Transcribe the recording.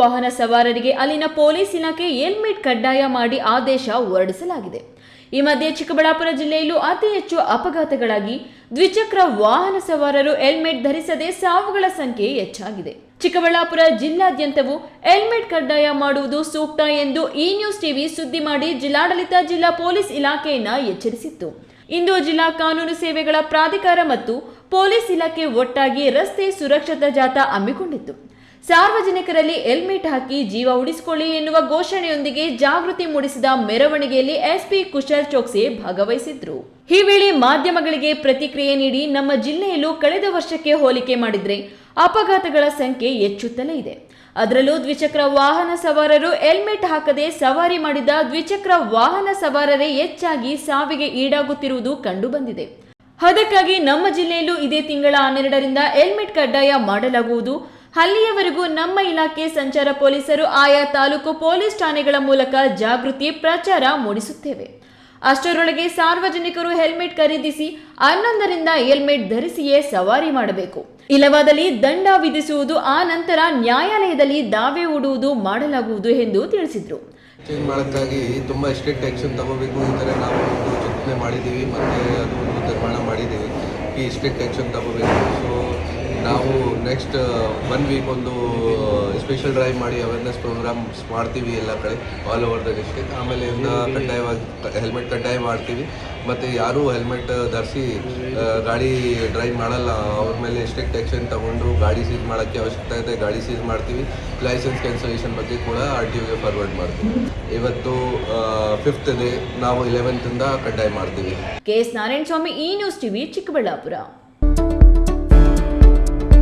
ವಾಹನ ಸವಾರರಿಗೆ ಅಲ್ಲಿನ ಪೊಲೀಸ್ ಇಲಾಖೆ ಹೆಲ್ಮೆಟ್ ಕಡ್ಡಾಯ ಮಾಡಿ ಆದೇಶ ಹೊರಡಿಸಲಾಗಿದೆ. ಈ ಮಧ್ಯೆ ಚಿಕ್ಕಬಳ್ಳಾಪುರ ಜಿಲ್ಲೆಯಲ್ಲೂ ಅತಿ ಹೆಚ್ಚು ಅಪಘಾತಗಳಾಗಿ ದ್ವಿಚಕ್ರ ವಾಹನ ಸವಾರರು ಹೆಲ್ಮೆಟ್ ಧರಿಸದೆ ಸಾವುಗಳ ಸಂಖ್ಯೆ ಹೆಚ್ಚಾಗಿದೆ. ಚಿಕ್ಕಬಳ್ಳಾಪುರ ಜಿಲ್ಲಾದ್ಯಂತವೂ ಹೆಲ್ಮೆಟ್ ಕಡ್ಡಾಯ ಮಾಡುವುದು ಸೂಕ್ತ ಎಂದು ಈ ನ್ಯೂಸ್ ಟಿವಿ ಸುದ್ದಿ ಮಾಡಿ ಜಿಲ್ಲಾಡಳಿತ ಜಿಲ್ಲಾ ಪೊಲೀಸ್ ಇಲಾಖೆಯನ್ನ ಎಚ್ಚರಿಸಿತ್ತು. ಇಂದು ಜಿಲ್ಲಾ ಕಾನೂನು ಸೇವೆಗಳ ಪ್ರಾಧಿಕಾರ ಮತ್ತು ಪೊಲೀಸ್ ಇಲಾಖೆ ಒಟ್ಟಾಗಿ ರಸ್ತೆ ಸುರಕ್ಷತಾ ಜಾಥಾ ಹಮ್ಮಿಕೊಂಡಿತ್ತು. ಸಾರ್ವಜನಿಕರಲ್ಲಿ ಹೆಲ್ಮೆಟ್ ಹಾಕಿ ಜೀವ ಉಳಿಸಿಕೊಳ್ಳಿ ಎನ್ನುವ ಘೋಷಣೆಯೊಂದಿಗೆ ಜಾಗೃತಿ ಮೂಡಿಸಿದ ಮೆರವಣಿಗೆಯಲ್ಲಿ ಎಸ್ಪಿ ಕುಶಲ್ ಚೋಕ್ಸೆ ಭಾಗವಹಿಸಿದ್ರು. ಈ ವೇಳೆ ಮಾಧ್ಯಮಗಳಿಗೆ ಪ್ರತಿಕ್ರಿಯೆ ನೀಡಿ ನಮ್ಮ ಜಿಲ್ಲೆಯಲ್ಲೂ ಕಳೆದ ವರ್ಷಕ್ಕೆ ಹೋಲಿಕೆ ಮಾಡಿದ್ರೆ ಅಪಘಾತಗಳ ಸಂಖ್ಯೆ ಹೆಚ್ಚುತ್ತಲೇ ಇದೆ. ಅದರಲ್ಲೂ ದ್ವಿಚಕ್ರ ವಾಹನ ಸವಾರರು ಹೆಲ್ಮೆಟ್ ಹಾಕದೆ ಸವಾರಿ ಮಾಡಿದ ದ್ವಿಚಕ್ರ ವಾಹನ ಸವಾರರೇ ಹೆಚ್ಚಾಗಿ ಸಾವಿಗೆ ಈಡಾಗುತ್ತಿರುವುದು ಕಂಡುಬಂದಿದೆ. ಅದಕ್ಕಾಗಿ ನಮ್ಮ ಜಿಲ್ಲೆಯಲ್ಲೂ ಇದೇ ತಿಂಗಳ ಹನ್ನೆರಡರಿಂದ ಹೆಲ್ಮೆಟ್ ಕಡ್ಡಾಯ ಮಾಡಲಾಗುವುದು. ಅಲ್ಲಿಯವರೆಗೂ ನಮ್ಮ ಇಲಾಖೆ ಸಂಚಾರ ಪೊಲೀಸರು ಆಯಾ ತಾಲೂಕು ಪೊಲೀಸ್ ಠಾಣೆಗಳ ಮೂಲಕ ಜಾಗೃತಿ ಪ್ರಚಾರ ಮೂಡಿಸುತ್ತೇವೆ. ಅಷ್ಟರೊಳಗೆ ಸಾರ್ವಜನಿಕರು ಹೆಲ್ಮೆಟ್ ಖರೀದಿಸಿ ಹನ್ನೊಂದರಿಂದ ಹೆಲ್ಮೆಟ್ ಧರಿಸಿಯೇ ಸವಾರಿ ಮಾಡಬೇಕು. ಇಲ್ಲವಾದಲ್ಲಿ ದಂಡ ವಿಧಿಸುವುದು ಆ ನಂತರ ನ್ಯಾಯಾಲಯದಲ್ಲಿ ದಾವೆ ಹೂಡುವುದು ಮಾಡಲಾಗುವುದು ಎಂದು ತಿಳಿಸಿದರು. ಚೇಂಜ್ ಮಾಡೋಕ್ಕಾಗಿ ತುಂಬ ಸ್ಟ್ರಿಕ್ಟ್ ಆ್ಯಕ್ಷನ್ ತಗೋಬೇಕು ನಾವು ಚಿಂತನೆ ಮಾಡಿದ್ದೀವಿ. ಮತ್ತು ಅದು ತೀರ್ಮಾನ ಮಾಡಿದ್ದೀವಿ. ಈ ಸ್ಟ್ರಿಕ್ಟ್ ಆ್ಯಕ್ಷನ್ ತಗೋಬೇಕು. ಸೊ ನಾವು ನೆಕ್ಸ್ಟ್ ಒನ್ ವೀಕ್ ಒಂದು ಸ್ಪೆಷಲ್ ಡ್ರೈವ್ ಮಾಡಿ ಅವೇರ್ನೆಸ್ ಪ್ರೋಗ್ರಾಮ್ಸ್ ಮಾಡ್ತೀವಿ ಎಲ್ಲ ಕಡೆ ಆಲ್ ಓವರ್ ದ ಡಿಸ್ಟಿಕ್ ಆಮೇಲೆ ಇನ್ನು ಕಡ್ಡಾಯವಾಗಿ ಹೆಲ್ಮೆಟ್ ಕಡ್ಡಾಯ ಮಾಡ್ತೀವಿ. ಮತ್ತು ಯಾರೂ ಹೆಲ್ಮೆಟ್ ಧರಿಸಿ ಗಾಡಿ ಡ್ರೈವ್ ಮಾಡಲ್ಲ. ಅವ್ರ ಮೇಲೆ ಸ್ಟ್ರಿಕ್ಟ್ ಆ್ಯಕ್ಷನ್ ತಗೊಂಡು ಗಾಡಿ ಸೀಸ್ ಮಾಡೋಕ್ಕೆ ಅವಶ್ಯಕತೆ ಇದೆ ಗಾಡಿ ಸೀಸ್ ಮಾಡ್ತೀವಿ. ಲೈಸೆನ್ಸ್ ಕ್ಯಾನ್ಸಲೇಷನ್ ಬಗ್ಗೆ ಕೂಡ ಆರ್ ಟಿ ಒಗೆ ಫಾರ್ವರ್ಡ್ ಮಾಡ್ತೀವಿ. ಇವತ್ತು ಫಿಫ್ತ್ ಡೇ ನಾವು ಇಲೆವೆಂತಿಂದ ಕಡ್ಡಾಯ ಮಾಡ್ತೀವಿ. ಕೆಎಸ್ ನಾರಾಯಣ ಸ್ವಾಮಿ ಈ ನ್ಯೂಸ್ ಟಿವಿ ಚಿಕ್ಕಬಳ್ಳಾಪುರ.